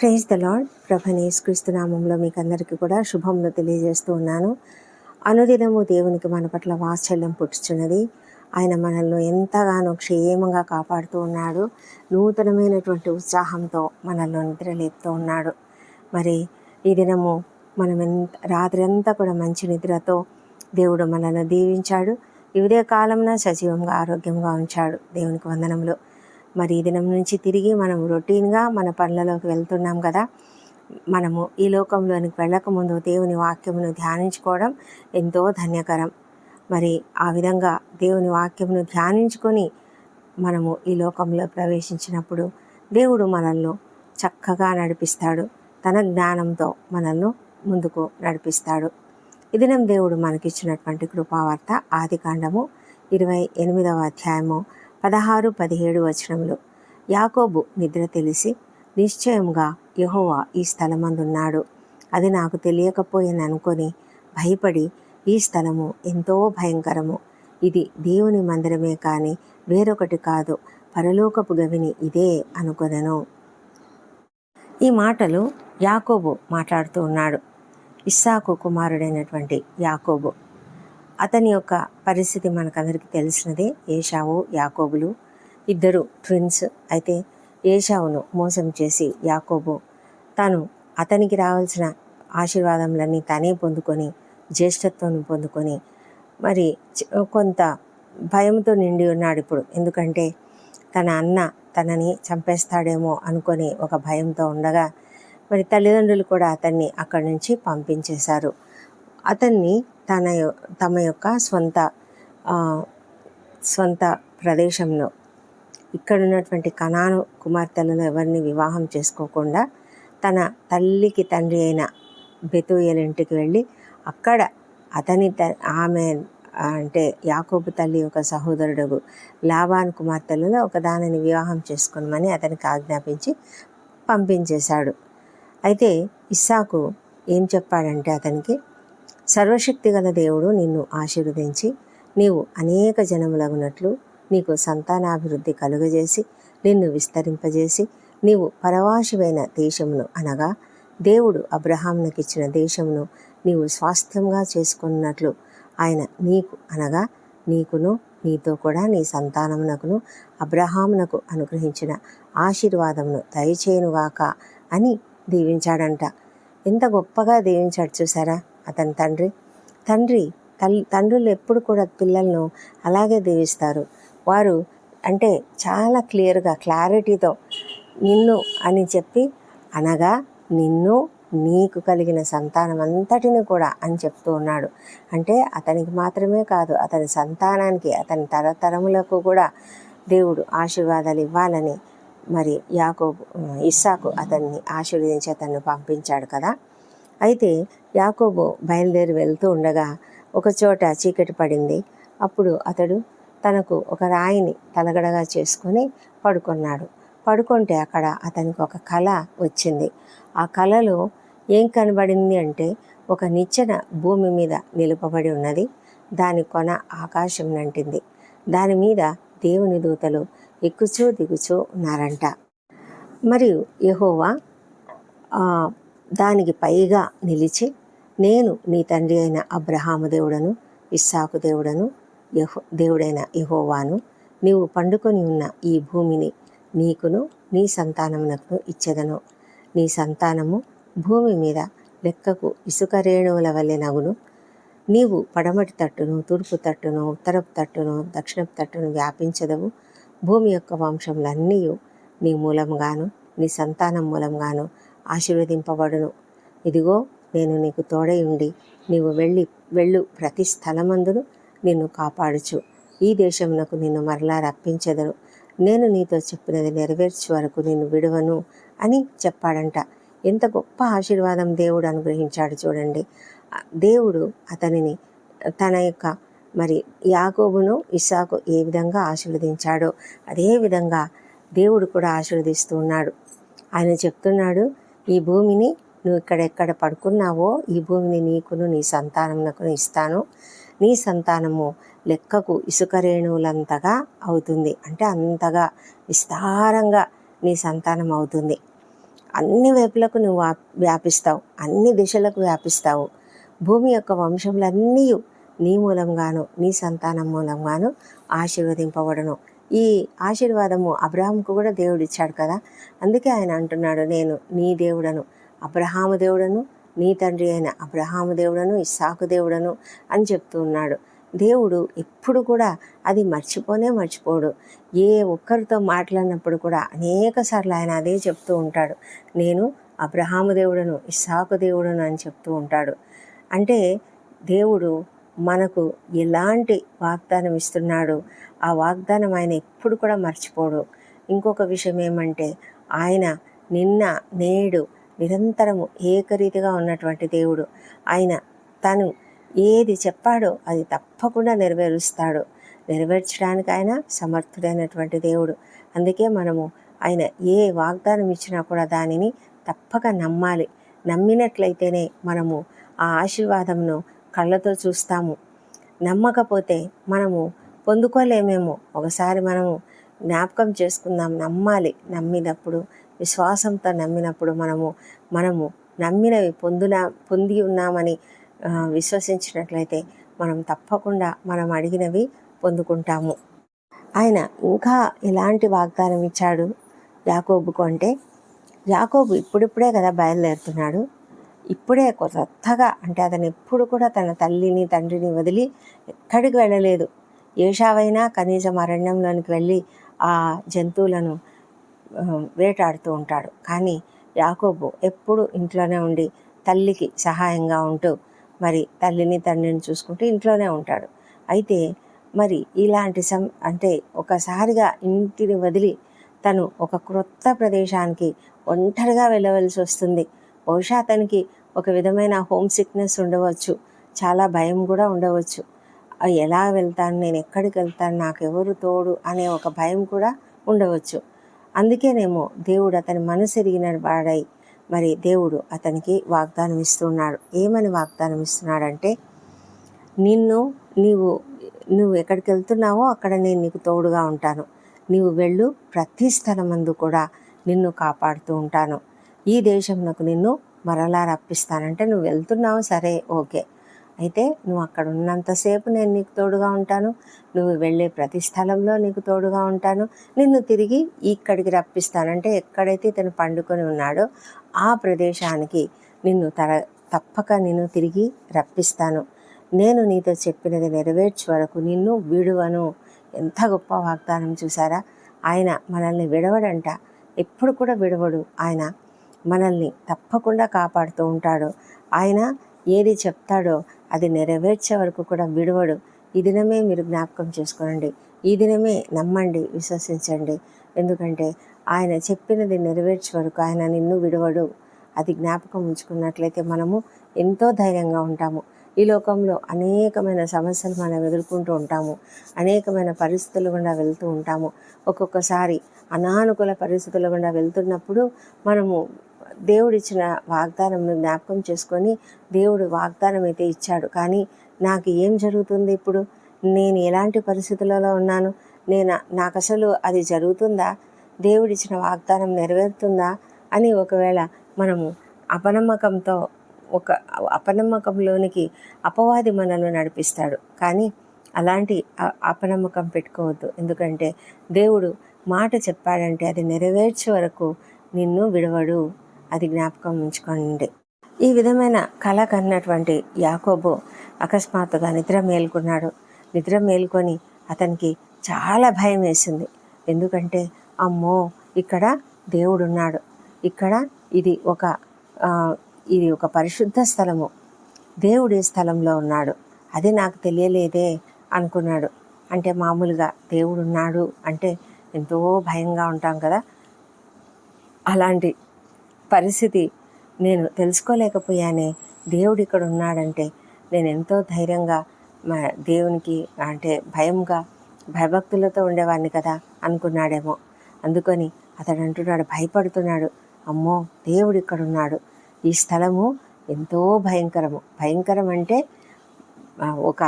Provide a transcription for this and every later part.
Praise the lord ప్రభనేశ్క్రీస్తు నామంలో మీకు అందరికీ కూడా శుభములు తెలియజేస్తూ ఉన్నాను. అనుదినము దేవునికి మన పట్ల వాత్సల్యం పుట్టుచున్నది ఆయన మనల్ని ఎంతగానో క్షేమంగా కాపాడుతూ ఉన్నాడు. నూతనమైనటువంటి ఉత్సాహంతో మనల్ని నిద్రలేపుతూ ఉన్నాడు. మరి ఈ దినము మనం ఎంత రాత్రి అంతా కూడా మంచి నిద్రతో దేవుడు మనల్ని దీవించాడు. ఈ ఉదయ కాలంలో సజీవంగా ఆరోగ్యంగా ఉంచాడు దేవునికి వందనంలో మరి ఈ దినం నుంచి తిరిగి మనం రొటీన్గా మన పనులలోకి వెళ్తున్నాం కదా. మనము ఈ లోకంలోనికి వెళ్ళకముందు దేవుని వాక్యమును ధ్యానించుకోవడం ఎంతో ధన్యకరం. మరి ఆ విధంగా దేవుని వాక్యమును ధ్యానించుకొని మనము ఈ లోకంలో ప్రవేశించినప్పుడు దేవుడు మనల్ని చక్కగా నడిపిస్తాడు. తన జ్ఞానంతో మనల్ని ముందుకు నడిపిస్తాడు. ఈ దినం దేవుడు మనకిచ్చినటువంటి కృపావార్త ఆది కాండము ఇరవై ఎనిమిదవ అధ్యాయము పదహారు పదిహేడు వచనములు యాకోబు నిద్ర తెలిసి నిశ్చయముగా యెహోవా ఈ స్థలమందున్నాడు. అది నాకు తెలియకపోయేననుకొని అనుకొని భయపడి ఈ స్థలము ఎంతో భయంకరము. ఇది దేవుని మందిరమే కానీ వేరొకటి కాదు. పరలోకపు గవిని ఇదే అనుకొనను. ఈ మాటలు యాకోబు మాట్లాడుతూ ఉన్నాడు. ఇస్సాకు కుమారుడైనటువంటి యాకోబు. అతని యొక్క పరిస్థితి మనకందరికీ తెలిసినదే ఏషావు యాకోబులు. ఇద్దరు ట్విన్స్ అయితే ఏషావును మోసం చేసి యాకోబు తను అతనికి రావాల్సిన ఆశీర్వాదములన్నీ తనే పొందుకొని జ్యేష్ఠత్వం పొందుకొని మరి కొంత భయంతో నిండి ఉన్నాడు ఇప్పుడు. ఎందుకంటే తన అన్న తనని చంపేస్తాడేమో అనుకొని ఒక భయంతో ఉండగా మరి తల్లిదండ్రులు కూడా అతన్ని అక్కడి నుంచి పంపించేశారు. అతన్ని తన తమ యొక్క స్వంత సొంత స్వంత ప్రదేశంలో ఇక్కడ ఉన్నటువంటి కనాను కుమార్తెలను ఎవరిని వివాహం చేసుకోకుండా తన తల్లికి తండ్రి అయిన బెతుయల ఇంటికి వెళ్ళి అక్కడ అతని త ఆమె అంటే యాకోబు తల్లి యొక్క సహోదరుడు లాభాన్ కుమార్తెలలో ఒక దానిని వివాహం చేసుకోమని అతనికి ఆజ్ఞాపించి పంపించేశాడు. అయితే ఇస్సాకు ఏం చెప్పాడంటే అతనికి సర్వశక్తి గల దేవుడు నిన్ను ఆశీర్వదించి నీవు అనేక జనములగునట్లు నీకు సంతానాభివృద్ధి కలుగజేసి నిన్ను విస్తరింపజేసి నీవు పరవాశివైన దేశమును అనగా దేవుడు అబ్రహామునకిచ్చిన దేశమును నీవు స్వాస్థ్యంగా చేసుకున్నట్లు ఆయన నీకు అనగా నీకును నీతో కూడా నీ సంతానమునకును అబ్రహామునకు అనుగ్రహించిన ఆశీర్వాదమును దయచేయునుగాక అని దీవించాడంట. ఎంత గొప్పగా దీవించాడు చూసారా అతని తండ్రి. తండ్రి తల్లి తండ్రులు ఎప్పుడు కూడా పిల్లలను అలాగే దీవిస్తారు. వారు అంటే చాలా క్లియర్గా క్లారిటీతో నిన్ను అని చెప్పి అనగా నిన్ను నీకు కలిగిన సంతానం అంతటిని కూడా అని చెప్తూ ఉన్నాడు. అంటే అతనికి మాత్రమే కాదు అతని సంతానానికి అతని తరతరములకు కూడా దేవుడు ఆశీర్వాదాలు ఇవ్వాలని మరి యాకోబు ఇస్సాకు అతన్ని ఆశీర్వదించి అతన్ని పంపించాడు కదా. అయితే యాకోబు బయలుదేరి వెళ్తూ ఉండగా ఒకచోట చీకటి పడింది. అప్పుడు అతడు తనకు ఒక రాయిని తలగడగా చేసుకొని పడుకున్నాడు. పడుకుంటే అక్కడ అతనికి ఒక కళ వచ్చింది. ఆ కళలో ఏం కనబడింది అంటే ఒక నిచ్చెన భూమి మీద నిలుపబడి ఉన్నది. దాని కొన ఆకాశం నంటింది. దాని మీద దేవుని దూతలు ఎక్కుచూ దిగుచూ ఉన్నారంట. మరియు యహోవా దానికి పైగా నిలిచి నేను నీ తండ్రి అయిన అబ్రహాము దేవుడను ఇస్సాకు దేవుడను యహో దేవుడైన యహోవాను నీవు పండుకొని ఉన్న ఈ భూమిని నీకును నీ సంతానమునకు ఇచ్చేదను. నీ సంతానము భూమి మీద లెక్కకు ఇసుక రేణువుల వలె నగును. నీవు పడమటి తట్టును తూర్పు తట్టును ఉత్తరపు తట్టును దక్షిణపు తట్టును వ్యాపించదవు. భూమి యొక్క వంశములన్నీ నీ మూలంగాను నీ సంతానం మూలంగాను ఆశీర్వదింపబడును. ఇదిగో నేను నీకు తోడై ఉండి నీవు వెళ్ళి వెళ్ళు ప్రతి స్థలమందును నిన్ను కాపాడుచు. ఈ దేశమునకు నిన్ను మరలా రప్పించెదను. నేను నీతో చెప్పినది నెరవేర్చే వరకు నిన్ను విడవను అని చెప్పాడంట. ఎంత గొప్ప ఆశీర్వాదం దేవుడు అనుగ్రహించాడు చూడండి. దేవుడు అతనిని తన యొక్క మరి యాకోబును ఇసాకు ఏ విధంగా ఆశీర్వదించాడో అదే విధంగా దేవుడు కూడా ఆశీర్వదిస్తూ ఉన్నాడు. ఆయన చెప్తున్నాడు ఈ భూమిని నువ్వు ఇక్కడెక్కడ పడుకున్నావో ఈ భూమిని నీకును నీ సంతానమునకును ఇస్తాను. నీ సంతానము లెక్కకు ఇసుక రేణువులంతగా అవుతుంది. అంటే అంతగా విస్తారంగా నీ సంతానం అవుతుంది. అన్ని వైపులకు నువ్వు వ్యాప్- వ్యాపిస్తావు. అన్ని దిశలకు వ్యాపిస్తావు. భూమి యొక్క వంశములన్నీ నీ మూలంగాను నీ సంతానం మూలంగాను ఆశీర్వదింపబడను. ఈ ఆశీర్వాదము అబ్రహాంకు కూడా దేవుడు ఇచ్చాడు కదా. అందుకే ఆయన అంటున్నాడు నేను నీ దేవుడను అబ్రహాము దేవుడను నీ తండ్రి అయిన అబ్రహాము దేవుడను ఇస్సాకు దేవుడను అని చెప్తూ ఉన్నాడు. దేవుడు ఎప్పుడు కూడా అది మర్చిపోనే మర్చిపోడు. ఏ ఒక్కరితో మాట్లాడినప్పుడు కూడా అనేక సార్లు ఆయన అదే చెప్తూ ఉంటాడు. నేను అబ్రహాము దేవుడను ఇస్సాకు దేవుడను అని చెప్తూ ఉంటాడు. అంటే దేవుడు మనకు ఎలాంటి వాగ్దానం ఇస్తున్నాడు? ఆ వాగ్దానం ఆయన ఎప్పుడు కూడా మర్చిపోడు. ఇంకొక విషయం ఏమంటే ఆయన నిన్న నేడు నిరంతరము ఏకరీతిగా ఉన్నటువంటి దేవుడు. ఆయన తను ఏది చెప్పాడో అది తప్పకుండా నెరవేరుస్తాడు. నెరవేర్చడానికి ఆయన సమర్థుడైనటువంటి దేవుడు. అందుకే మనము ఆయన ఏ వాగ్దానం ఇచ్చినా కూడా దానిని తప్పక నమ్మాలి. నమ్మినట్లయితేనే మనము ఆ ఆశీర్వాదంను కళ్ళతో చూస్తాము. నమ్మకపోతే మనము పొందుకోలేమేమో. ఒకసారి మనము జ్ఞాపకం చేసుకుందాం నమ్మాలి. నమ్మినప్పుడు విశ్వాసంతో నమ్మినప్పుడు మనము మనము నమ్మినవి పొందునా పొంది ఉన్నామని విశ్వసించినట్లయితే మనం తప్పకుండా మనం అడిగినవి పొందుకుంటాము. ఆయన ఇంకా ఎలాంటి వాగ్దానం ఇచ్చాడు యాకోబుకు అంటే యాకోబు ఇప్పుడిప్పుడే కదా బయలుదేరుతున్నాడు. ఇప్పుడే కొత్తగా అంటే అతను ఎప్పుడు కూడా తన తల్లిని తండ్రిని వదిలి ఎక్కడికి వెళ్ళలేదు. ఏషావైనా కనీసం అరణ్యంలోనికి వెళ్ళి ఆ జంతువులను వేటాడుతూ ఉంటాడు. కానీ యాకోబు ఎప్పుడు ఇంట్లోనే ఉండి తల్లికి సహాయంగా ఉంటూ మరి తల్లిని తండ్రిని చూసుకుంటూ ఇంట్లోనే ఉంటాడు. అయితే మరి ఇలాంటి సం అంటే ఒకసారిగా ఇంటిని వదిలి తను ఒక క్రొత్త ప్రదేశానికి ఒంటరిగా వెళ్ళవలసి వస్తుంది. బహుశా అతనికి ఒక విధమైన హోమ్ సిక్నెస్ ఉండవచ్చు. చాలా భయం కూడా ఉండవచ్చు. ఎలా వెళ్తాను? నేను ఎక్కడికి వెళ్తాను? నాకు ఎవరు తోడు? అనే ఒక భయం కూడా ఉండవచ్చు. అందుకేనేమో దేవుడు అతని మనసు ఎరిగిన వాడై మరి దేవుడు అతనికి వాగ్దానం ఇస్తున్నాడు. ఏమని వాగ్దానం ఇస్తున్నాడంటే నిన్ను నీవు నువ్వు ఎక్కడికి వెళ్తున్నావో అక్కడ నేను నీకు తోడుగా ఉంటాను. నీవు వెళ్ళు ప్రతి స్థలమందు కూడా నిన్ను కాపాడుతూ ఉంటాను. ఈ దేశంలోకి నిన్ను మరలా రప్పిస్తానంటే నువ్వు వెళ్తున్నావు సరే ఓకే. అయితే నువ్వు అక్కడ ఉన్నంతసేపు నేను నీకు తోడుగా ఉంటాను. నువ్వు వెళ్ళే ప్రతి స్థలంలో నీకు తోడుగా ఉంటాను. నిన్ను తిరిగి ఇక్కడికి రప్పిస్తానంటే ఎక్కడైతే ఇతను పండుకొని ఉన్నాడో ఆ ప్రదేశానికి నిన్ను తర తప్పక నేను తిరిగి రప్పిస్తాను. నేను నీతో చెప్పినది నెరవేర్చే వరకు నిన్ను విడువను. ఎంత గొప్ప వాగ్దానం చూసారా? ఆయన మనల్ని విడవడంట. ఎప్పుడు కూడా విడవడు. ఆయన మనల్ని తప్పకుండా కాపాడుతూ ఉంటాడు. ఆయన ఏది చెప్తాడో అది నెరవేర్చే వరకు కూడా విడవడు. ఈ దినమే మీరు జ్ఞాపకం చేసుకోనండి ఈ దినమే నమ్మండి విశ్వసించండి. ఎందుకంటే ఆయన చెప్పినది నెరవేర్చే వరకు ఆయన నిన్ను విడవడు. అది జ్ఞాపకం ఉంచుకున్నట్లయితే మనము ఎంతో ధైర్యంగా ఉంటాము. ఈ లోకంలో అనేకమైన సమస్యలు మనం ఎదుర్కొంటూ ఉంటాము. అనేకమైన పరిస్థితులు గుండా వెళ్తూ ఉంటాము. ఒక్కొక్కసారి అనానుకూల పరిస్థితుల గుండా వెళ్తున్నప్పుడు మనము దేవుడిచ్చిన వాగ్దానంను జ్ఞాపకం చేసుకొని దేవుడు వాగ్దానం అయితే ఇచ్చాడు. కానీ నాకు ఏం జరుగుతుంది ఇప్పుడు? నేను ఎలాంటి పరిస్థితులలో ఉన్నాను? నేను నాకు అసలు అది జరుగుతుందా? దేవుడిచ్చిన వాగ్దానం నెరవేరుతుందా? అని ఒకవేళ మనము అపనమ్మకంతో ఒక అపనమ్మకంలోనికి అపవాది మనల్ని నడిపిస్తాడు. కానీ అలాంటి అపనమ్మకం పెట్టుకోవద్దు. ఎందుకంటే దేవుడు మాట చెప్పాడంటే అది నెరవేర్చే వరకు నిన్ను విడవడు. అది జ్ఞాపకం ఉంచుకోండి. ఈ విధమైన కళ కన్నటువంటి యాకోబు అకస్మాత్తుగా నిద్ర మేల్కొన్నాడు. నిద్ర మేల్కొని అతనికి చాలా భయం వేసింది. ఎందుకంటే అమ్మో ఇక్కడ దేవుడు ఉన్నాడు ఇక్కడ ఇది ఒక ఇది ఒక పరిశుద్ధ స్థలము. దేవుడి స్థలంలో ఉన్నాడు. అది నాకు తెలియలేదే అనుకున్నాడు. అంటే మామూలుగా దేవుడు ఉన్నాడు అంటే ఎంతో భయంగా ఉంటాం కదా? అలాంటి పరిస్థితి నేను తెలుసుకోలేకపోయానే. దేవుడు ఇక్కడ ఉన్నాడంటే నేను ఎంతో ధైర్యంగా మా దేవునికి అంటే భయంగా భయభక్తులతో ఉండేవాడిని కదా అనుకున్నాడేమో. అందుకని అతడు అంటున్నాడు భయపడుతున్నాడు. అమ్మో దేవుడు ఇక్కడ ఉన్నాడు. ఈ స్థలము ఎంతో భయంకరము. భయంకరం అంటే ఒక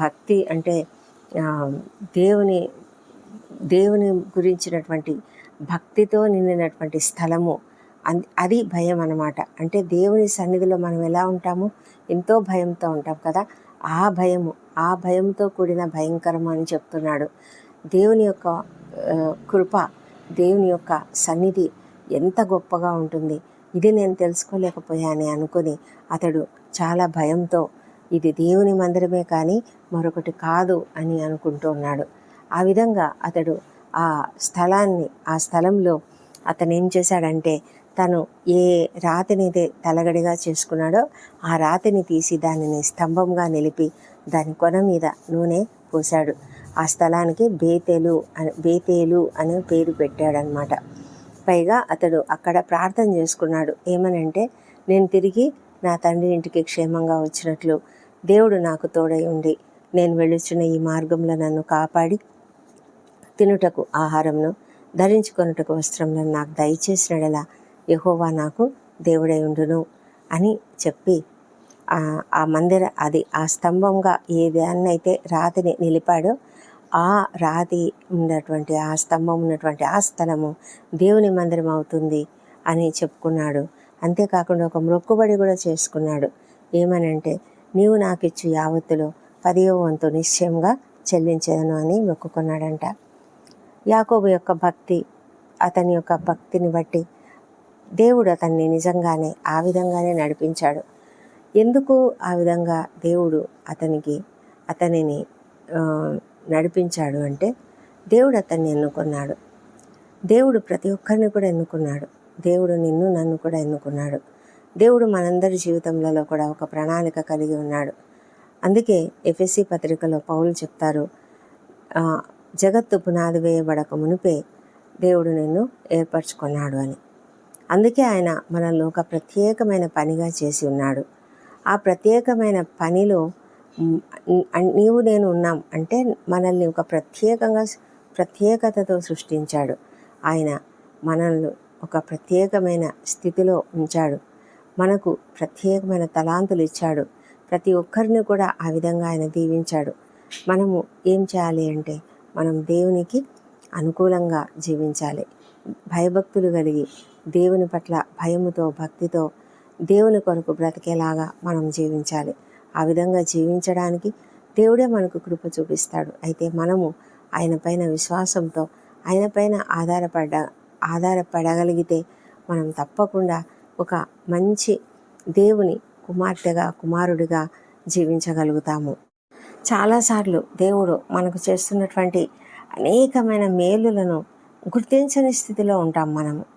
భక్తి అంటే దేవుని దేవుని గురించినటువంటి భక్తితో నిండినటువంటి స్థలము. అది భయం అనమాట అంటే దేవుని సన్నిధిలో మనం ఎలా ఉంటాము? ఎంతో భయంతో ఉంటాం కదా? ఆ భయము ఆ భయంతో కూడిన భయంకరం అని చెప్తున్నాడు. దేవుని యొక్క కృప దేవుని యొక్క సన్నిధి ఎంత గొప్పగా ఉంటుంది. ఇది నేను తెలుసుకోలేకపోయానే అనుకుని అతడు చాలా భయంతో ఇది దేవుని మందిరమే కానీ మరొకటి కాదు అని అనుకుంటున్నాడు ఆ విధంగా అతడు ఆ స్థలాన్ని ఆ స్థలంలో అతను ఏం చేశాడంటే తను ఏ రాతిని తలగడిగా చేసుకున్నాడో ఆ రాతిని తీసి దానిని స్తంభంగా నిలిపి దాని కొన మీద నూనె పోశాడు. ఆ స్థలానికి బేతేలు బేతేలు అనే పేరు పెట్టాడనమాట పైగా అతడు అక్కడ ప్రార్థన చేసుకున్నాడు. ఏమనంటే నేను తిరిగి నా తండ్రి ఇంటికి క్షేమంగా వచ్చినట్లు దేవుడు నాకు తోడై ఉండి నేను వెళ్ళుచున్న ఈ మార్గంలో నన్ను కాపాడి తినుటకు ఆహారంను ధరించుకొనుటకు వస్త్రంలో నాకు దయచేసినడలా యహోవా నాకు దేవుడై ఉండును అని చెప్పి ఆ ఆ మందిర అది ఆ స్తంభంగా ఏ దాన్నైతే రాతిని నిలిపాడో ఆ రాతి ఉన్నటువంటి ఆ స్తంభం ఉన్నటువంటి ఆ స్థలము దేవుని మందిరం అవుతుంది అని చెప్పుకున్నాడు. అంతేకాకుండా ఒక మొక్కుబడి కూడా చేసుకున్నాడు. ఏమనంటే నీవు నాకు ఇచ్చు యావత్తులో పదియో వంతు నిశ్చయంగా చెల్లించేదను అని మొక్కుకున్నాడంట. యాకోబు యొక్క భక్తి అతని యొక్క భక్తిని బట్టి దేవుడు అతన్ని నిజంగానే ఆ విధంగానే నడిపించాడు. ఎందుకు ఆ విధంగా దేవుడు అతనికి అతనిని నడిపించాడు అంటే దేవుడు అతన్ని ఎన్నుకున్నాడు. దేవుడు ప్రతి ఒక్కరిని కూడా ఎన్నుకున్నాడు. దేవుడు నిన్ను నన్ను కూడా ఎన్నుకున్నాడు. దేవుడు మనందరి జీవితంలో కూడా ఒక ప్రణాళిక కలిగి ఉన్నాడు. అందుకే ఎఫ్ఎస్సి పత్రికలో పౌలు చెప్తారు జగత్తు పునాది వేయబడక మునిపే దేవుడు నిన్ను ఏర్పరచుకున్నాడు అని. అందుకే ఆయన మనల్ని ఒక ప్రత్యేకమైన పనిగా చేసి ఉన్నాడు. ఆ ప్రత్యేకమైన పనిలో నీవు నేను ఉన్నాం అంటే మనల్ని ఒక ప్రత్యేకంగా ప్రత్యేకతతో సృష్టించాడు. ఆయన మనల్ని ఒక ప్రత్యేకమైన స్థితిలో ఉంచాడు. మనకు ప్రత్యేకమైన తలాంతులు ఇచ్చాడు. ప్రతి ఒక్కరిని కూడా ఆ విధంగా ఆయన దీవించాడు. మనము ఏం చేయాలి అంటే మనం దేవునికి అనుకూలంగా జీవించాలి. భయభక్తులు కలిగి దేవుని పట్ల భయముతో భక్తితో దేవుని కొరకు బ్రతికేలాగా మనం జీవించాలి. ఆ విధంగా జీవించడానికి దేవుడే మనకు కృప చూపిస్తాడు. అయితే మనము ఆయన పైన విశ్వాసంతో ఆయన పైన ఆధారపడ ఆధారపడగలిగితే మనం తప్పకుండా ఒక మంచి దేవుని కుమార్తెగా కుమారుడిగా జీవించగలుగుతాము. చాలాసార్లు దేవుడు మనకు చేస్తున్నటువంటి అనేకమైన మేలులను గుర్తించని స్థితిలో ఉంటాం మనము.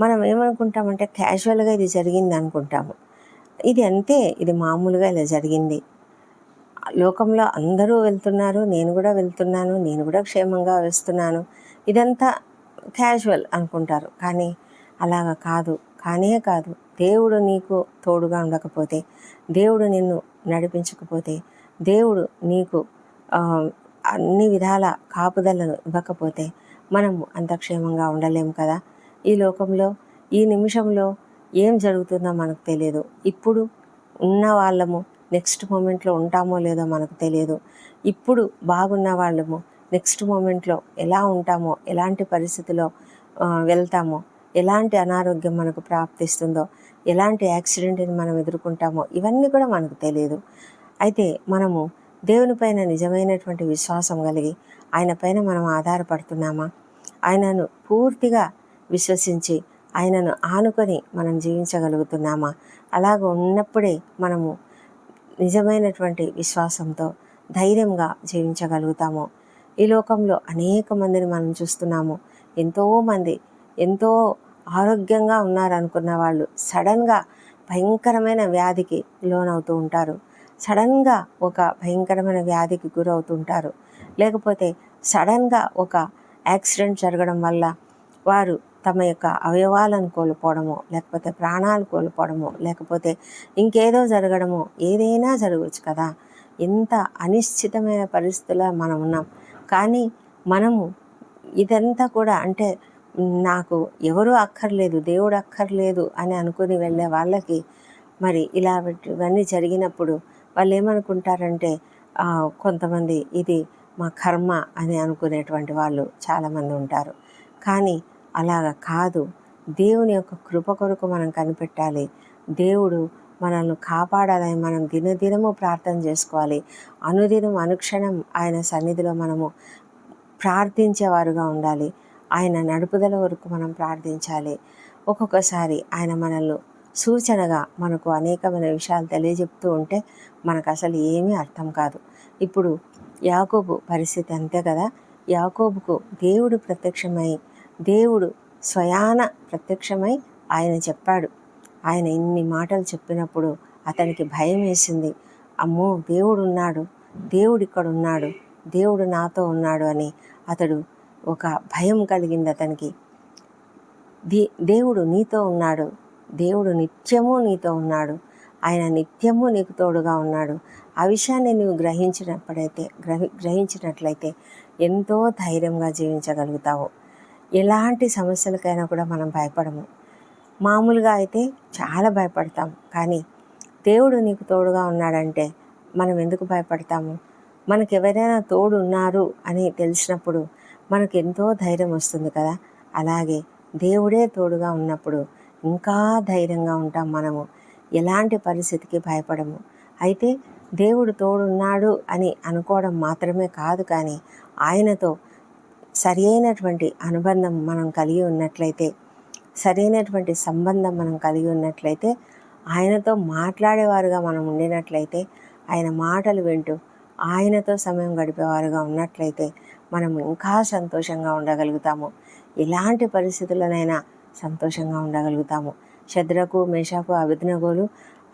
మనం ఏమనుకుంటామంటే క్యాజువల్గా ఇది జరిగింది అనుకుంటాము ఇది అంతే ఇది మామూలుగా ఇలా జరిగింది. లోకంలో అందరూ వెళ్తున్నారు నేను కూడా వెళ్తున్నాను నేను కూడా క్షేమంగా వస్తున్నాను. ఇదంతా క్యాజువల్ అనుకుంటారు. కానీ అలాగా కాదు కానే కాదు. దేవుడు నీకు తోడుగా ఉండకపోతే దేవుడు నిన్ను నడిపించకపోతే దేవుడు నీకు అన్ని విధాల కాపుదలను ఇవ్వకపోతే మనము అంత క్షేమంగా ఉండలేము కదా? ఈ లోకంలో ఈ నిమిషంలో ఏం జరుగుతుందో మనకు తెలియదు ఇప్పుడు ఉన్న వాళ్ళము నెక్స్ట్ మూమెంట్లో ఉంటామో లేదో మనకు తెలియదు ఇప్పుడు బాగున్న వాళ్ళము నెక్స్ట్ మూమెంట్లో ఎలా ఉంటామో ఎలాంటి పరిస్థితిలో వెళ్తామో ఎలాంటి అనారోగ్యం మనకు ప్రాప్తిస్తుందో ఎలాంటి యాక్సిడెంట్ని మనం ఎదుర్కొంటామో ఇవన్నీ కూడా మనకు తెలియదు అయితే మనము దేవుని పైన నిజమైనటువంటి విశ్వాసం కలిగి ఆయన పైన మనం ఆధారపడుతున్నామా? ఆయనను పూర్తిగా విశ్వసించి ఆయనను ఆనుకొని మనం జీవించగలుగుతున్నామా? అలాగ ఉన్నప్పుడే మనము నిజమైనటువంటి విశ్వాసంతో ధైర్యంగా జీవించగలుగుతాము. ఈ లోకంలో అనేక మందిని మనం చూస్తున్నాము. ఎంతోమంది ఎంతో ఆరోగ్యంగా ఉన్నారనుకున్న వాళ్ళు సడన్గా భయంకరమైన వ్యాధికి లోనవుతూ ఉంటారు. సడన్గా ఒక భయంకరమైన వ్యాధికి గురవుతుంటారు లేకపోతే సడన్గా ఒక యాక్సిడెంట్ జరగడం వల్ల వారు తమ యొక్క అవయవాలను కోల్పోవడమో లేకపోతే ప్రాణాలు కోల్పోవడము లేకపోతే ఇంకేదో జరగడము ఏదైనా జరగవచ్చు కదా. ఎంత అనిశ్చితమైన పరిస్థితుల్లో మనం ఉన్నాం. కానీ మనము ఇదంతా కూడా అంటే నాకు ఎవరు అక్కర్లేదు దేవుడు అక్కర్లేదు అని అనుకుని వెళ్ళే వాళ్ళకి మరి ఇలా ఇవన్నీ జరిగినప్పుడు వాళ్ళు ఏమనుకుంటారంటే కొంతమంది ఇది మా కర్మ అని అనుకునేటువంటి వాళ్ళు చాలామంది ఉంటారు. కానీ అలాగ కాదు. దేవుని యొక్క కృప కొరకు మనం కనిపెట్టాలి. దేవుడు మనల్ని కాపాడాలని మనం దినదినము ప్రార్థన చేసుకోవాలి. అనుదినం అనుక్షణం ఆయన సన్నిధిలో మనము ప్రార్థించేవారుగా ఉండాలి. ఆయన నడుపుదల వరకు మనం ప్రార్థించాలి. ఒక్కొక్కసారి ఆయన మనల్ని సూచనగా మనకు అనేకమైన విషయాలు తెలియజెప్తూ ఉంటే మనకు అసలు ఏమీ అర్థం కాదు. ఇప్పుడు యాకోబు పరిస్థితి అంతే కదా. యాకోబుకు దేవుడు ప్రత్యక్షమై దేవుడు స్వయాన ప్రత్యక్షమై ఆయన చెప్పాడు. ఆయన ఇన్ని మాటలు చెప్పినప్పుడు అతనికి భయం వేసింది. అమ్మో దేవుడు ఉన్నాడు. దేవుడు ఇక్కడ ఉన్నాడు. దేవుడు నాతో ఉన్నాడు అని అతడు ఒక భయం కలిగింది అతనికి. దే దేవుడు నీతో ఉన్నాడు. దేవుడు నిత్యము నీతో ఉన్నాడు. ఆయన నిత్యము నీకు తోడుగా ఉన్నాడు. ఆ విషయాన్ని నువ్వు గ్రహించినప్పుడైతే గ్రహి గ్రహించినట్లయితే ఎంతో ధైర్యంగా జీవించగలుగుతావు. ఎలాంటి సమస్యలకైనా కూడా మనం భయపడము. మామూలుగా అయితే చాలా భయపడతాం. కానీ దేవుడు నీకు తోడుగా ఉన్నాడంటే మనం ఎందుకు భయపడతాము? మనకు ఎవరైనా తోడు ఉన్నారు అని తెలిసినప్పుడు మనకు ఎంతో ధైర్యం వస్తుంది కదా. అలాగే దేవుడే తోడుగా ఉన్నప్పుడు ఇంకా ధైర్యంగా ఉంటాం మనము. ఎలాంటి పరిస్థితికి భయపడము. అయితే దేవుడు తోడున్నాడు అని అనుకోవడం మాత్రమే కాదు కానీ ఆయనతో సరి అయినటువంటి అనుబంధం మనం కలిగి ఉన్నట్లయితే సరైనటువంటి సంబంధం మనం కలిగి ఉన్నట్లయితే ఆయనతో మాట్లాడేవారుగా మనం ఉండినట్లయితే ఆయన మాటలు వింటూ ఆయనతో సమయం గడిపేవారుగా ఉన్నట్లయితే మనం ఇంకా సంతోషంగా ఉండగలుగుతాము. ఎలాంటి పరిస్థితులనైనా సంతోషంగా ఉండగలుగుతాము. శద్రకు మేషకు అభిజ్ఞగోలు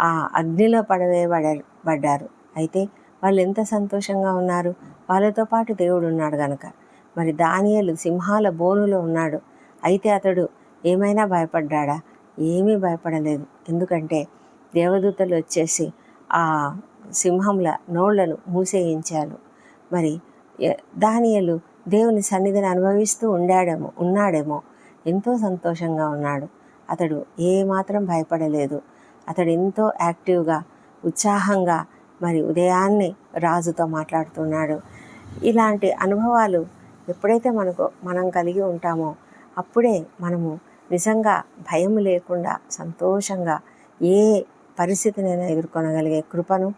ఆ అగ్నిలో పడవేయబడ్డారు అయితే వాళ్ళు ఎంత సంతోషంగా ఉన్నారు? వాళ్ళతో పాటు దేవుడు ఉన్నాడు కనుక మరి దానియలు సింహాల బోనులో ఉన్నాడు. అయితే అతడు ఏమైనా భయపడ్డా ఏమీ భయపడలేదు. ఎందుకంటే దేవదూతలు వచ్చేసి ఆ సింహంల నోళ్ళను మూసేయించారు. మరి దానియలు దేవుని సన్నిధిని అనుభవిస్తూ ఉండాడేమో ఉన్నాడేమో ఎంతో సంతోషంగా ఉన్నాడు. అతడు ఏమాత్రం భయపడలేదు. అతడు ఎంతో యాక్టివ్గా ఉత్సాహంగా మరి ఉదయాన్నే రాజుతో మాట్లాడుతున్నాడు. ఇలాంటి అనుభవాలు ఎప్పుడైతే మనకు మనం కలిగి ఉంటామో అప్పుడే మనము నిజంగా భయం లేకుండా సంతోషంగా ఏ పరిస్థితినైనా ఎదుర్కొనగలిగే కృపను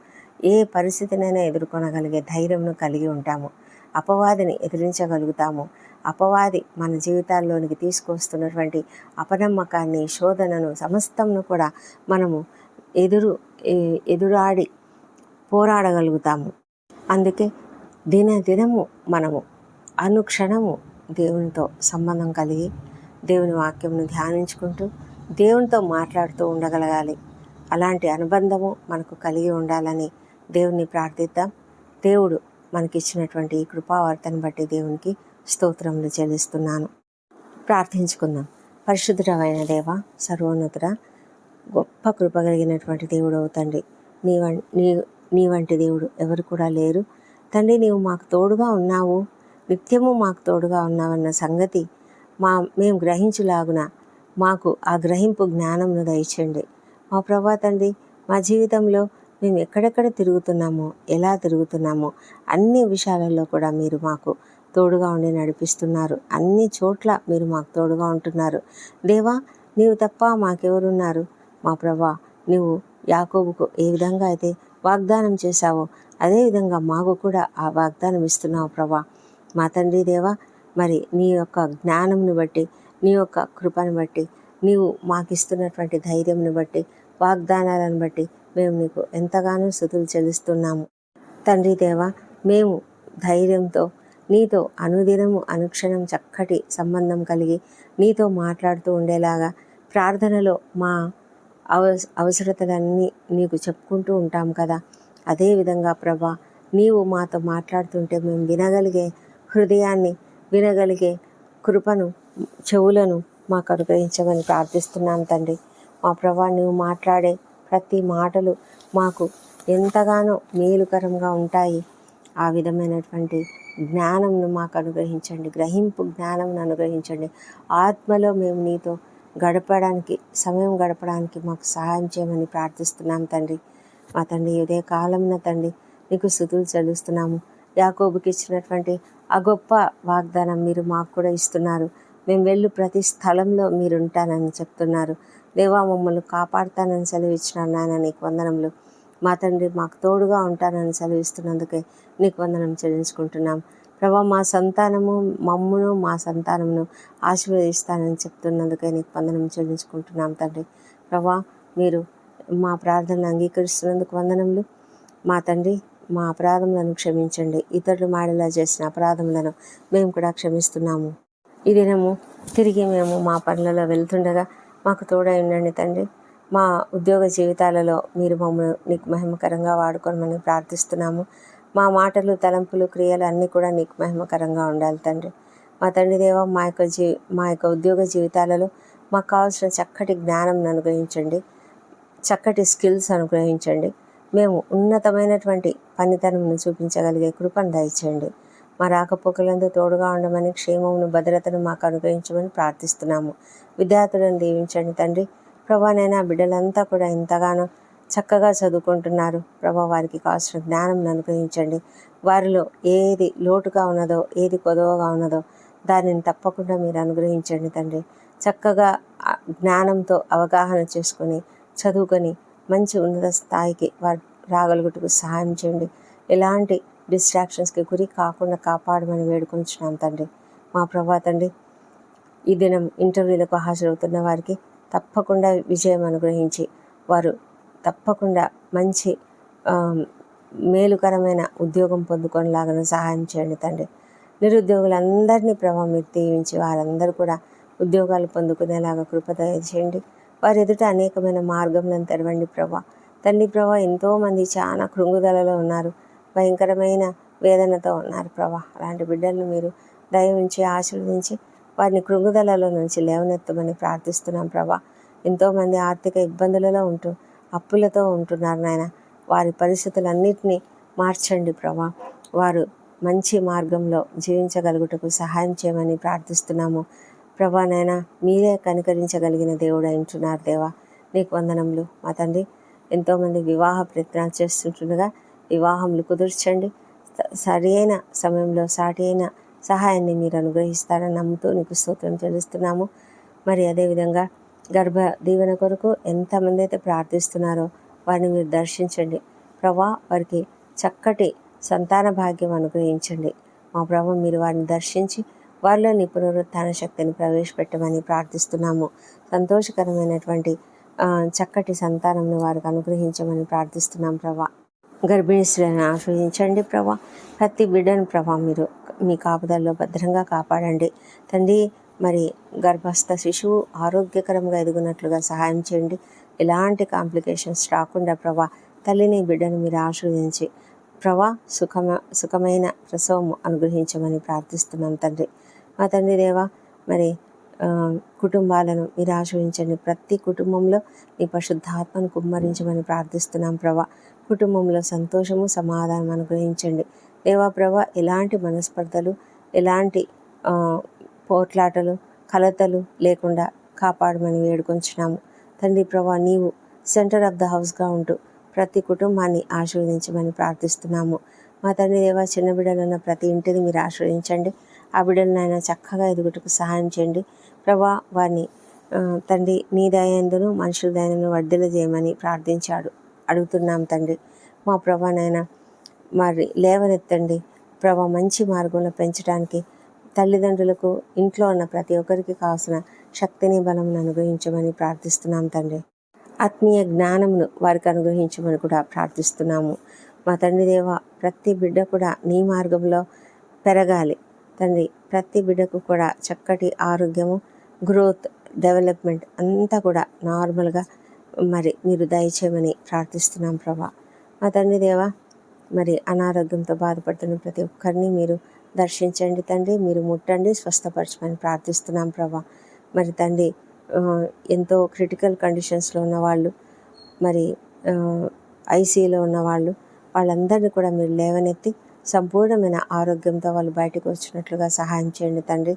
ఏ పరిస్థితినైనా ఎదుర్కొనగలిగే ధైర్యంను కలిగి ఉంటాము. అపవాదిని ఎదిరించగలుగుతాము. అపవాది మన జీవితాల్లోనికి తీసుకొస్తున్నటువంటి అపనమ్మకాన్ని శోధనను సమస్తంను కూడా మనము ఎదురు ఎదురాడి పోరాడగలుగుతాము. అందుకే దినదినము మనము అనుక్షణము దేవునితో సంబంధం కలిగి దేవుని వాక్యంను ధ్యానించుకుంటూ దేవునితో మాట్లాడుతూ ఉండగలగాలి. అలాంటి అనుబంధము మనకు కలిగి ఉండాలని దేవుని ప్రార్థిద్దాం. దేవుడు మనకిచ్చినటువంటి ఈ కృపావార్తను బట్టి దేవునికి స్తోత్రములు చెల్లిస్తున్నాను. ప్రార్థించుకుందాం. పరిశుద్ధమైన దేవ సర్వోన్నతుడ గొప్ప కృప కలిగినటువంటి దేవుడు తండ్రి. నీ నీ నీ వంటి దేవుడు ఎవరు కూడా లేరు. తండ్రి నీవు మాకు తోడుగా ఉన్నావు. నిత్యము మాకు తోడుగా ఉన్నావన్న సంగతి మా మేము గ్రహించులాగున మాకు ఆ గ్రహింపు జ్ఞానంను దయచండి మా ప్రభా తండ్రి మా జీవితంలో మేము ఎక్కడెక్కడ తిరుగుతున్నామో ఎలా తిరుగుతున్నామో అన్ని విషయాలలో కూడా మీరు మాకు తోడుగా ఉండి నడిపిస్తున్నారు. అన్ని చోట్ల మీరు మాకు తోడుగా ఉంటున్నారు. దేవా నీవు తప్ప మాకెవరున్నారు మా ప్రభా నువ్వు యాకోబుకు ఏ విధంగా అయితే వాగ్దానం చేశావో అదేవిధంగా మాకు కూడా ఆ వాగ్దానం ఇస్తున్నావు ప్రభా. మా తండ్రి దేవా మరి నీ యొక్క జ్ఞానంను బట్టి నీ యొక్క కృపను బట్టి నీవు మాకు ఇస్తున్నటువంటి ధైర్యంను బట్టి వాగ్దానాలను బట్టి మేము నీకు ఎంతగానో స్థుతులు చెల్లిస్తున్నాము. తండ్రి దేవా మేము ధైర్యంతో నీతో అనుదినము అనుక్షణం చక్కటి సంబంధం కలిగి నీతో మాట్లాడుతూ ఉండేలాగా ప్రార్థనలో మా అవస అవసరతలన్నీ నీకు చెప్పుకుంటూ ఉంటాం కదా. అదేవిధంగా ప్రభా నీవు మాతో మాట్లాడుతుంటే మేము వినగలిగే హృదయాన్ని వినగలిగే కృపను చెవులను మాకు అనుగ్రహించమని ప్రార్థిస్తున్నాం తండ్రి. మా ప్రభా నువ్వు మాట్లాడే ప్రతి మాటలు మాకు ఎంతగానో మేలుకరంగా ఉంటాయి. ఆ విధమైనటువంటి జ్ఞానంను మాకు అనుగ్రహించండి. గ్రహింపు జ్ఞానంను అనుగ్రహించండి. ఆత్మలో మేము నీతో గడపడానికి సమయం గడపడానికి మాకు సహాయం చేయమని ప్రార్థిస్తున్నాం తండ్రి. మా తండ్రి ఇదే కాలంన తండ్రి నీకు స్థుతులు చెల్లిస్తున్నాము. యాకోబుకి ఇచ్చినటువంటి ఆ గొప్ప వాగ్దానం మీరు మాకు కూడా ఇస్తున్నారు. మేము వెళ్ళు ప్రతి స్థలంలో మీరు ఉంటానని చెప్తున్నారు. దేవా మమ్మల్ని కాపాడుతానని సెలవిచ్చినాను నాయన నీకు వందనములు. మా తండ్రి మాకు తోడుగా ఉంటానని సెలవిస్తున్నందుకే నీకు వందనం చెల్లించుకుంటున్నాం. ప్రభా మా సంతానము మమ్మును మా సంతానమును ఆశీర్వదిస్తానని చెప్తున్నందుకే నీకు వందనం చెల్లించుకుంటున్నాం తండ్రి. ప్రభా మీరు మా ప్రార్థనలు అంగీకరిస్తున్నందుకు వందనములు. మా తండ్రి మా అపరాధములను క్షమించండి. ఇతరులు మాడేలా చేసిన అపరాధములను మేము కూడా క్షమిస్తున్నాము. ఈ దినము తిరిగి మేము మా పనులలో వెళ్తుండగా మాకు తోడై ఉండండి తండ్రి. మా ఉద్యోగ జీవితాలలో మీరు మమ్మల్ని నీకు మహిమకరంగా వాడుకోమని ప్రార్థిస్తున్నాము. మా మాటలు తలంపులు క్రియలు అన్నీ కూడా నీకు మహిమకరంగా ఉండాలి తండ్రి. మా తండ్రి దేవ మా యొక్క జీ మా యొక్క ఉద్యోగ జీవితాలలో మాకు కావాల్సిన చక్కటి జ్ఞానం అనుగ్రహించండి. చక్కటి స్కిల్స్ అనుగ్రహించండి. మేము ఉన్నతమైనటువంటి పనితనంను చూపించగలిగే కృపను దయచేయండి. మా రాకపోకలందు తోడుగా ఉండమని క్షేమమును భద్రతను మాకు అనుగ్రహించమని ప్రార్థిస్తున్నాము. విద్యార్థులను దీవించండి తండ్రి. ప్రభానైనా బిడ్డలంతా కూడా ఎంతగానో చక్కగా చదువుకుంటున్నారు. ప్రభా వారికి కావాల్సిన జ్ఞానం అనుగ్రహించండి. వారిలో ఏది లోటుగా ఉన్నదో ఏది కొదవగా ఉన్నదో దానిని తప్పకుండా మీరు అనుగ్రహించండి తండ్రి. చక్కగా జ్ఞానంతో అవగాహన చేసుకొని చదువుకొని మంచి ఉన్నత స్థాయికి రాగలుగుటకు సహాయం చేయండి. ఎలాంటి డిస్ట్రాక్షన్స్కి గురి కాకుండా కాపాడమని వేడుకొంచున్నాం తండ్రి. మా ప్రభా తండ్రి ఈ దినం ఇంటర్వ్యూలకు హాజరవుతున్న వారికి తప్పకుండా విజయం అనుగ్రహించి వారు తప్పకుండా మంచి మేలుకరమైన ఉద్యోగం పొందుకొనిలాగా సహాయం చేయండి తండ్రి. నిరుద్యోగులందరినీ ప్రభావం మీరు దీవించి వారందరూ కూడా ఉద్యోగాలు పొందుకునేలాగా కృప చేయండి వారి ఎదుట అనేకమైన మార్గములను తెరవండి ప్రభా. తండ్రి ప్రభా ఎంతోమంది చాలా కృంగుదలలో ఉన్నారు భయంకరమైన వేదనతో ఉన్నారు ప్రభా. అలాంటి బిడ్డలను మీరు దయ ఉంచి ఆశీర్వదించి వారిని కృంగుదలలో నుంచి లేవనెత్తమని ప్రార్థిస్తున్నాం ప్రభా. ఎంతోమంది ఆర్థిక ఇబ్బందులలో ఉంటూ అప్పులతో ఉంటున్నారు నాయన. వారి పరిస్థితులన్నింటినీ మార్చండి ప్రభా. వారు మంచి మార్గంలో జీవించగలుగుటకు సహాయం చేయమని ప్రార్థిస్తున్నాము. ప్రభా నాయన మీరే కనికరించగలిగిన దేవుడు అంటున్నారు దేవా. నీకు వందనములు మా తండ్రి. ఎంతోమంది వివాహ ప్రయత్నాలు చేస్తుంటుండగా వివాహములు కుదుర్చండి. సరి అయిన సమయంలో సాటి అయిన సహాయాన్ని మీరు అనుగ్రహిస్తారని నమ్ముతూ నీకు స్తోత్రం చెల్లిస్తున్నాము. మరి అదేవిధంగా గర్భ దీవెన కొరకు ఎంతమంది అయితే ప్రార్థిస్తున్నారో వారిని మీరు దర్శించండి. ప్రభా వారికి చక్కటి సంతాన భాగ్యం అనుగ్రహించండి. మా ప్రభు మీరు వారిని దర్శించి వారిలో నీ పునరుత్థాన శక్తిని ప్రవేశపెట్టమని ప్రార్థిస్తున్నాము. సంతోషకరమైనటువంటి చక్కటి సంతానంను వారికి అనుగ్రహించమని ప్రార్థిస్తున్నాం ప్రభా. గర్భిణీ ఆశ్రయించండి ప్రభా. ప్రతి బిడ్డను ప్రభా మీరు మీ కాపుదల్లో భద్రంగా కాపాడండి. తండ్రి మరి గర్భస్థ శిశువు ఆరోగ్యకరంగా ఎదుగునట్లుగా సహాయం చేయండి. ఎలాంటి కాంప్లికేషన్స్ రాకుండా ప్రభా తల్లిని బిడ్డను మీరు ఆశ్రయించి ప్రభా సుఖమ సుఖమైన ప్రసవం అనుగ్రహించమని ప్రార్థిస్తున్నాం తండ్రి. మా తండ్రి దేవా మరి కుటుంబాలను మీరు ఆశ్రయించండి ప్రతి కుటుంబంలో మీ పరిశుద్ధాత్మను కుమ్మరించమని ప్రార్థిస్తున్నాం ప్రభా. కుటుంబంలో సంతోషము సమాధానం అనుగ్రహించండి. దేవా ప్రభా ఎలాంటి మనస్పర్ధలు ఎలాంటి పోట్లాటలు కలతలు లేకుండా కాపాడమని వేడుకొంచున్నాము. తండ్రి ప్రభా నీవు సెంటర్ ఆఫ్ ద హౌస్గా ఉంటూ ప్రతి కుటుంబాన్ని ఆశీర్వదించమని ప్రార్థిస్తున్నాము. మా తండ్రి దేవా చిన్న బిడ్డలున్న ప్రతి ఇంటిని మీరు ఆశ్రయించండి. ఆ బిడ్డలను ఆయన చక్కగా ఎదుగుటకు సహాయం చేయండి. ప్రభా వారిని తండ్రి నీ దయందును మనుషుల దయను వర్ధల చేయమని ప్రార్థించాడు. అడుగుతున్నాం తండ్రి. మా ప్రభా నాయన మరి లేవనెత్తండి. ప్రభా మంచి మార్గంలో పెంచడానికి తల్లిదండ్రులకు ఇంట్లో ఉన్న ప్రతి ఒక్కరికి కావాల్సిన శక్తిని బలమును అనుగ్రహించమని ప్రార్థిస్తున్నాం తండ్రి. ఆత్మీయ జ్ఞానమును వారికి అనుగ్రహించమని కూడా ప్రార్థిస్తున్నాము. మా తండ్రి దేవ ప్రతి బిడ్డ కూడా నీ మార్గంలో పెరగాలి. తండ్రి ప్రతి బిడ్డకు కూడా చక్కటి ఆరోగ్యము గ్రోత్ డెవలప్మెంట్ అంతా కూడా నార్మల్గా మరి మీరు దయచేయమని ప్రార్థిస్తున్నాం ప్రభా. మా తండ్రి దేవా మరి అనారోగ్యంతో బాధపడుతున్న ప్రతి ఒక్కరిని మీరు దర్శించండి తండ్రి మీరు ముట్టండి స్వస్థపరచమని ప్రార్థిస్తున్నాం ప్రభా. మరి తండ్రి ఎంతో క్రిటికల్ కండిషన్స్లో ఉన్న వాళ్ళు మరి ఐసీలో ఉన్న వాళ్ళు వాళ్ళందరినీ కూడా మీరు లేవనెత్తి సంపూర్ణమైన ఆరోగ్యంతో వాళ్ళు బయటకు వచ్చినట్లుగా సహాయం చేయండి తండ్రి.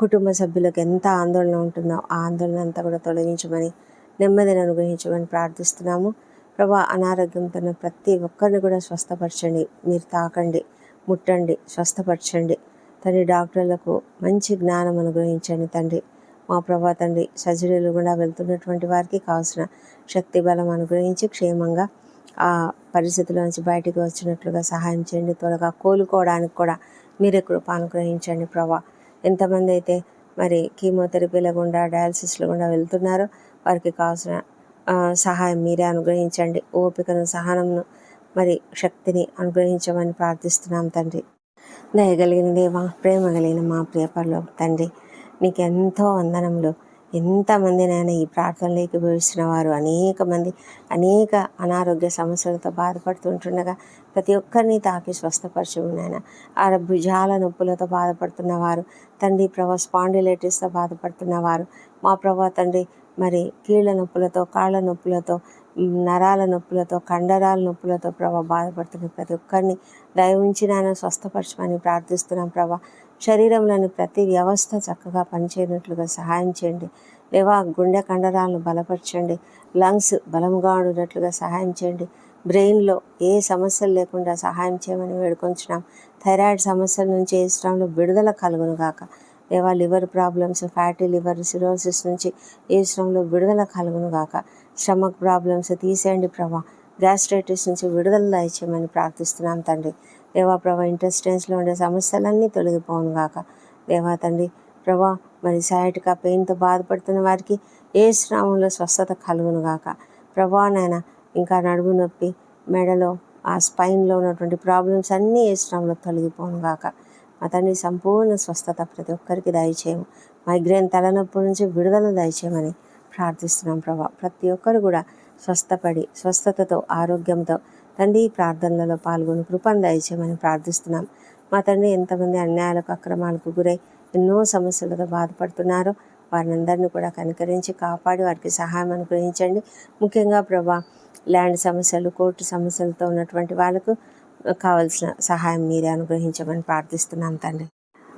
కుటుంబ సభ్యులకు ఎంత ఆందోళన ఉంటుందో ఆ ఆందోళన అంతా కూడా తొలగించమని నెమ్మదిని అనుగ్రహించమని ప్రార్థిస్తున్నాము. ప్రభా అనారోగ్యంతో ఉన్న ప్రతి ఒక్కరిని కూడా స్వస్థపరచండి. మీరు తాకండి ముట్టండి స్వస్థపరచండి. తండ్రి డాక్టర్లకు మంచి జ్ఞానం అనుగ్రహించండి తండ్రి. మా ప్రభా తండ్రి సర్జరీలు కూడా వెళ్తున్నటువంటి వారికి కావాల్సిన శక్తి బలం అనుగ్రహించి క్షేమంగా ఆ పరిస్థితుల నుంచి బయటికి వచ్చినట్లుగా సహాయం చేయండి. త్వరగా కోలుకోవడానికి కూడా మీరే కృప అనుగ్రహించండి ప్రభా. ఎంతమంది అయితే మరి కీమోథెరపీల గుండా డయాలసిస్ల గుండా వెళ్తున్నారో వారికి కావాల్సిన సహాయం మీరే అనుగ్రహించండి. ఓపికను సహనంను మరి శక్తిని అనుగ్రహించమని ప్రార్థిస్తున్నాం తండ్రి. దయగలిగిన దేవా ప్రేమ కలిగిన మా ప్రియపరలో తండ్రి నీకు ఎంతో వందనములు ఎంతమంది నాయన ఈ ప్రార్థనలోకి భవిస్తున్న వారు అనేక మంది అనేక అనారోగ్య సమస్యలతో బాధపడుతుంటుండగా ప్రతి ఒక్కరిని తాకి స్వస్థపరచు నాయన ఆ భుజాల నొప్పులతో బాధపడుతున్న వారు తండ్రి ప్రభా స్పాండిలైటిస్తో బాధపడుతున్న వారు మా ప్రభా తండ్రి మరి కీళ్ళ నొప్పులతో కాళ్ళ నొప్పులతో నరాల నొప్పులతో కండరాల నొప్పులతో ప్రభా బాధపడుతున్న ప్రతి ఒక్కరిని దయ ఉంచి నాయన స్వస్థపరచమని ప్రార్థిస్తున్నాం ప్రభా. శరీరంలోని ప్రతి వ్యవస్థ చక్కగా పనిచేయనట్లుగా సహాయం చేయండి. దేవా గుండె కండరాలను బలపరచండి. లంగ్స్ బలంగా ఉండేటట్లుగా సహాయం చేయండి. బ్రెయిన్లో ఏ సమస్యలు లేకుండా సహాయం చేయమని వేడుకొంచున్నాం. థైరాయిడ్ సమస్యల నుంచి ఏ స్ట్రాంలో విడుదల కలుగును గాక. దేవా liver problems fatty liver cirrhosis నుంచి ఏ శ్రమంలో విడుదల కలుగును గాక. స్టమక్ ప్రాబ్లమ్స్ తీసేయండి ప్రభా. గ్యాస్ట్రైటిస్ నుంచి విడుదల దయచేయమని ప్రార్థిస్తున్నాం తండ్రి. దేవా ప్రభా ఇంటెస్టైన్స్లో ఉండే సమస్యలన్నీ తొలగిపోను గాక. దేవా తండ్రి ప్రభా మరి సయాటికా పెయిన్తో బాధపడుతున్న వారికి ఏ శ్రామంలో స్వస్థత కలుగును గాక. ప్రభా నాయన ఇంకా నడుము నొప్పి మెడలో ఆ స్పైన్లో ఉన్నటువంటి ప్రాబ్లమ్స్ అన్నీ ఏ శ్రమంలో తొలగిపోను గాక. మా తండ్రి సంపూర్ణ స్వస్థత ప్రతి ఒక్కరికి దయచేయము. మైగ్రేన్ తలనొప్పి నుంచి విడుదల దయచేయమని ప్రార్థిస్తున్నాం ప్రభా. ప్రతి ఒక్కరు కూడా స్వస్థపడి స్వస్థతతో ఆరోగ్యంతో తండ్రి ప్రార్థనలలో పాల్గొని కృపను దయచేయమని ప్రార్థిస్తున్నాం. మా తండ్రి ఎంతమంది అన్యాయాలకు అక్రమాలకు గురై ఎన్నో సమస్యలతో బాధపడుతున్నారో వారిని కూడా కనికరించి కాపాడి వారికి సహాయం అనుగ్రహించండి. ముఖ్యంగా ప్రభా ల్యాండ్ సమస్యలు కోర్టు సమస్యలతో ఉన్నటువంటి వాళ్ళకు కావలసిన సహాయం మీరే అనుగ్రహించమని ప్రార్థిస్తున్నాం తండ్రి.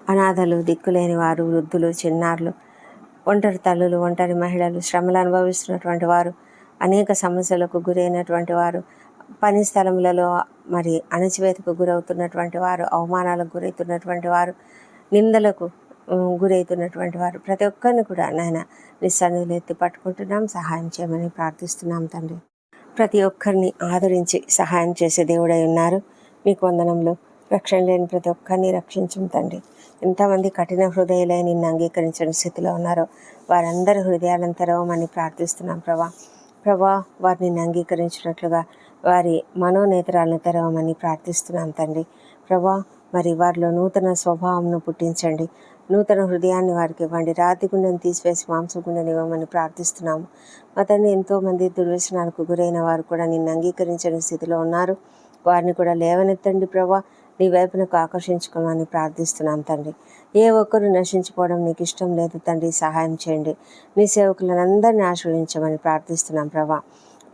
అనాథలు దిక్కులేని వారు వృద్ధులు చిన్నారులు ఒంటరి తల్లులు ఒంటరి మహిళలు శ్రమలు అనుభవిస్తున్నటువంటి వారు అనేక సమస్యలకు గురైనటువంటి వారు పని స్థలములలో మరి అణచివేతకు గురవుతున్నటువంటి వారు అవమానాలకు గురవుతున్నటువంటి వారు నిందలకు గురవుతున్నటువంటి వారు ప్రతి ఒక్కరిని కూడా నాయన నిస్సన్నులు ఎత్తి పట్టుకుంటున్నాం సహాయం చేయమని ప్రార్థిస్తున్నాం తండ్రి. ప్రతి ఒక్కరిని ఆదరించి సహాయం చేసే దేవుడై ఉన్నారు. మీకు వందనంలో రక్షణ లేని ప్రతి ఒక్కరిని రక్షించం తండ్రి. ఎంతమంది కఠిన హృదయాలే నిన్ను అంగీకరించడం స్థితిలో ఉన్నారో వారందరి హృదయాలను తెరవమని ప్రార్థిస్తున్నాం ప్రభా. ప్రభా వారిని అంగీకరించినట్లుగా వారి మనోనేతరాలను తెరవమని ప్రార్థిస్తున్నాం తండ్రి. ప్రభా మరి వారిలో నూతన స్వభావంను పుట్టించండి. నూతన హృదయాన్ని వారికి ఇవ్వండి. రాతి గుండెను తీసివేసి మాంసగుండెని ఇవ్వమని ప్రార్థిస్తున్నాము. మా తండ్రి ఎంతోమంది దుర్వ్యసనాలకు గురైన వారు కూడా నిన్ను అంగీకరించని స్థితిలో ఉన్నారు. వారిని కూడా లేవనెత్తండి ప్రభా. నీ వైపునకు ఆకర్షించుకోమని ప్రార్థిస్తున్నాం తండ్రి. ఏ ఒక్కరు నశించుకోవడం నీకు ఇష్టం లేదు తండ్రి. సహాయం చేయండి. నీ సేవకులనందరినీ ఆశ్రయించమని ప్రార్థిస్తున్నాం ప్రభా.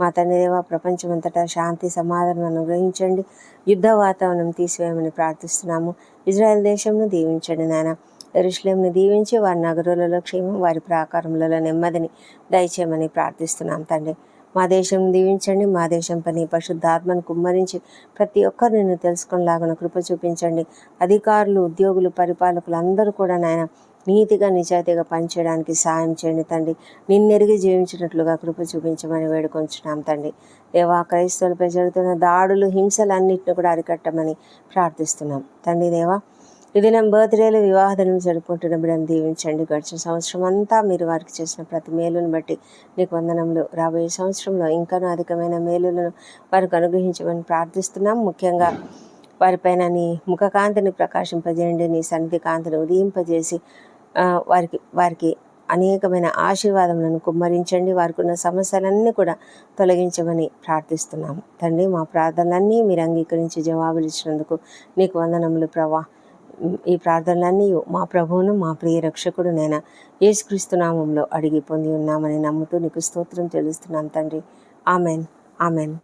మా తండ్రి దేవా ప్రపంచమంతటా శాంతి సమాధానం అనుగ్రహించండి. యుద్ధ వాతావరణం తీసివేయమని ప్రార్థిస్తున్నాము. ఇజ్రాయెల్ దేశంను దీవించండి నాయన. ఎరుశ్లేంని దీవించి వారి నగరులలో క్షేమం వారి ప్రాకారములలో నెమ్మదిని దయచేయమని ప్రార్థిస్తున్నాం తండ్రి. మా దేశం దీవించండి మా దేశం పని పరిశుద్ధాత్మను కుమ్మరించి ప్రతి ఒక్కరు నిన్ను తెలుసుకునేలాగా కృప చూపించండి. అధికారులు ఉద్యోగులు పరిపాలకులు అందరూ కూడా నాయన నీతిగా నిజాయితీగా పనిచేయడానికి సాయం చేయండి తండ్రి. నిన్నెరిగి జీవించినట్లుగా కృప చూపించమని వేడుకొంచున్నాం తండ్రి. దేవా క్రైస్తవులపై జరుగుతున్న దాడులు హింసలన్నింటిని కూడా అరికట్టమని ప్రార్థిస్తున్నాం. తండ్రి దేవా ఈ దినం బర్త్డేలు వివాహదనం జరుపుకుంటున్న బిడ్డను దీవించండి. గడిచిన సంవత్సరం అంతా మీరు వారికి చేసిన ప్రతి మేలును బట్టి నీకు వందనంలో రాబోయే సంవత్సరంలో ఇంకానూ అధికమైన మేలులను వారికి అనుగ్రహించమని ప్రార్థిస్తున్నాం. ముఖ్యంగా వారిపైన నీ ముఖకాంతిని ప్రకాశింపజేయండి. నీ సన్నిధి కాంతిని ఉదయింపజేసి వారికి వారికి అనేకమైన ఆశీర్వాదములను కుమ్మరించండి. వారికి ఉన్న సమస్యలన్నీ కూడా తొలగించమని ప్రార్థిస్తున్నాము తండ్రి మా ప్రార్థనలన్నీ మీరు అంగీకరించి జవాబులు ఇచ్చినందుకు నీకు వందనములు. ప్రభా ఈ ప్రార్థనలన్నీ మా ప్రభువును మా ప్రియ రక్షకుడు నేను యేసుక్రీస్తు నామంలో అడిగి పొంది ఉన్నామని నమ్ముతూ నీకు స్తోత్రం చెల్లిస్తున్నాం తండ్రి. ఆమెన్. ఆమెన్.